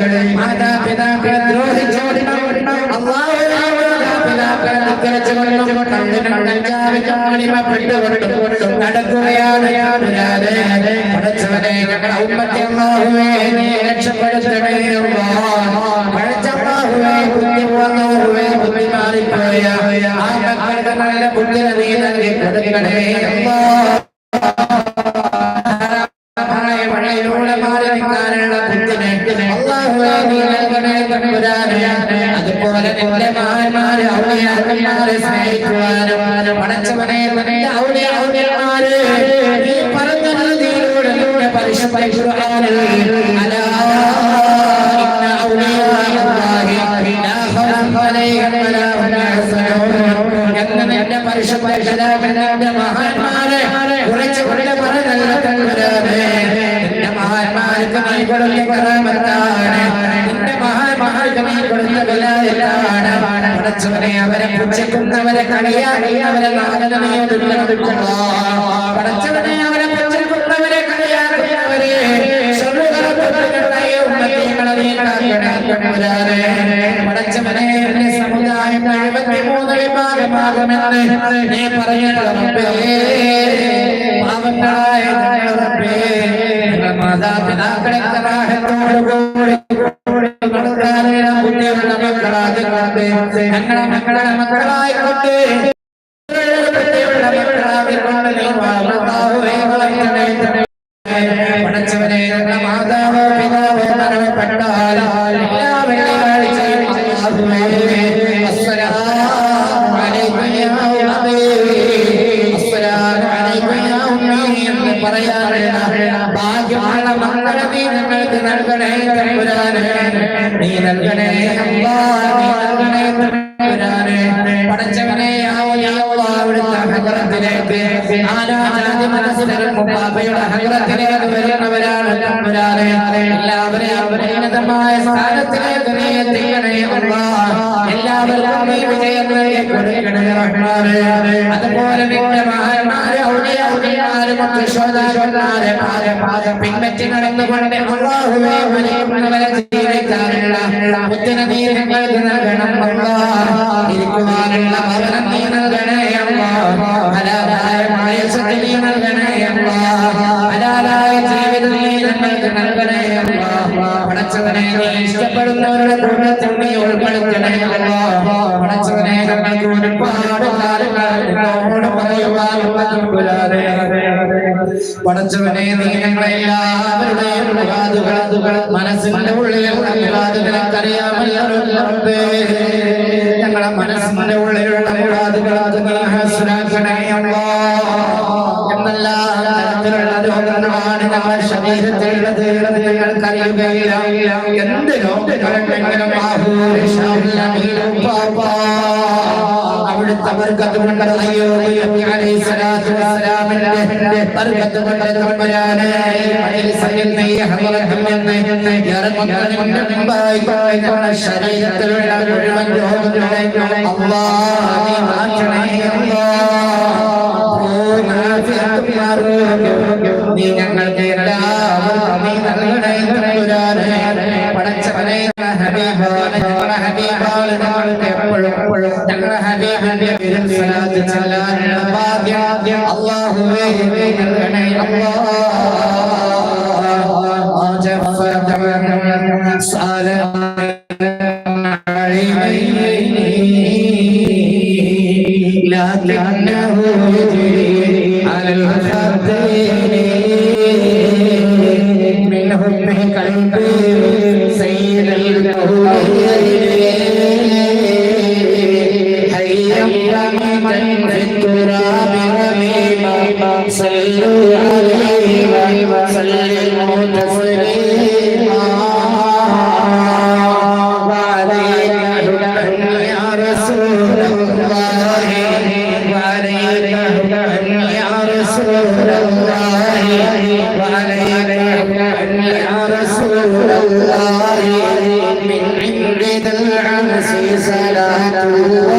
മാതാപിതാക്കളെ മാറി നിൽക്കാനുള്ള അതുപോലെ നിന്റെ മഹാന്മാരെ ഔലിയാക്കന്മാരെ സ്നേഹിക്കുവാനും പടച്ചവനെ നിന്റെ ഔലിയ ഔലിയന്മാരെ നീ പറഞ്ഞ രീതിയിലൂടെ നിന്റെ പരിശുദ്ധ ഖുർആനിൽ അലാ ഇന്ന ഔലിയാഅല്ലാഹി ലാ ഖൗഫുൻ അലൈഹിം വലാ ഹും യഹ്സനൂൻ എന്ന് നിന്റെ പരിശുദ്ധ കലാമിന്റെ മഹാന്മാരെ കുറിച്ച് കൊണ്ട് പറഞ്ഞല്ല തമ്പുരാനെ നിന്റെ കൊടുത്ത കറാമത്താണ് നിന്റെ മഹാന്മാർക്ക് നീ കൊടുത്ത വിലായത്താണ് പടച്ചവനെ അവരെ പുച്ഛിക്കുന്നവരെ കളിയാക്കുന്നവരെ നാഗനമയോടുള്ള പടച്ചവനെ അവരെ പുച്ഛിക്കുന്നവരെ കളിയാക്കുന്നവരെ പടച്ചവനെ സമുദായം എഴുപത്തിമൂന്ന് വിഭാഗമാകുമെന്ന് നീ പറയണം. ಕದಾಪಿ ನಾ ಕಡೆ ಮಕ್ಕಳಾಗಿ ಮಕ್ಕಳಾಗಿ നൽകണേ നൽകണേ തമ്പുരാനെ. പടച്ചവനെ അവിടുത്തെ ഹദ്റത്തിലേക്ക് നാനാജാതി മനസ്സിലും മുപ്പാപ്പയുടെ ഹദ്റത്തിലേക്ക് വരുന്നവരാണ് തമ്പുരാനെ. എല്ലാവരെയും ഉന്നതമായ സ്ഥാനത്തിലേക്ക് അതുപോലെ പിൻപറ്റി നടന്നുകൊണ്ട് മരിക്കുന്നവരെ ജീവിക്കാനുള്ള നീ നൽകണം. ഇരിക്കുവാനുള്ള ഭവനം നീ. ഹലാലായ നീ. ഹലാലായ ജീവിതം നീ ഞങ്ങൾക്ക്. പടച്ചവനെ ഇഷ്ടപ്പെടുന്നവരുടെ കൂടെ നീ ഉൾപ്പെടുത്തണേ. പടച്ചവനെ പടച്ചവനെ നീ ഞങ്ങളെ എല്ലാവരുടെയും മുറാദുകൾ മനസ്സിന്റെ ഉള്ളിലെ മുറാദുകളെക്കറിയാമല്ലോ റബ്ബേ. ഞങ്ങളെ മനസ്സിന്റെ ഉള്ളിലുള്ള ഹാസിലാക്കണേ അല്ലാ. എന്നെല്ലാം ശരീരത്തിലുള്ളത് എന്ന് ഞങ്ങൾക്ക് അറിയുകയില്ല എന്ത് പാപ്പാ വർഗത്ത് കൊണ്ട് അയ്യോ നബി അലൈഹി സ്വലാത്തു വസ്സലാമിന്റെ വർഗത്ത് കൊണ്ട് തമ്പുരാനെ മജ്ലിസിൽ നീ ഹദറത്തിൽ നിന്ന് ഇറങ്ങുന്നതിന് മുമ്പായി ഞങ്ങളുടെ ശരീരത്തിലുള്ള മുഴുവൻ രോഗങ്ങളെ അല്ലാഹ് നീ മാറ്റണേ അല്ലാഹ് നീ ഞങ്ങൾക്ക് എല്ലാവർക്കും നീ നൽകണേ തമ്പുരാനെ പടച്ചവനെ ഹബീബാണ് ഹബീബാണ് എപ്പോഴും സ്വലാത്ത് ചൊല്ലാനുള്ള ഭാഗ്യം അല്ലാഹുവേ നീ നൽകണേ അല്ലാഹ് لكنه يجري على الخطين منهم من قلبي سيد الكونين رميما صلوا عليه وسلموا تسليما وعليك وعليك هدى يا رسول الله وعليك هدى يا رسول الله من عند صلاة الله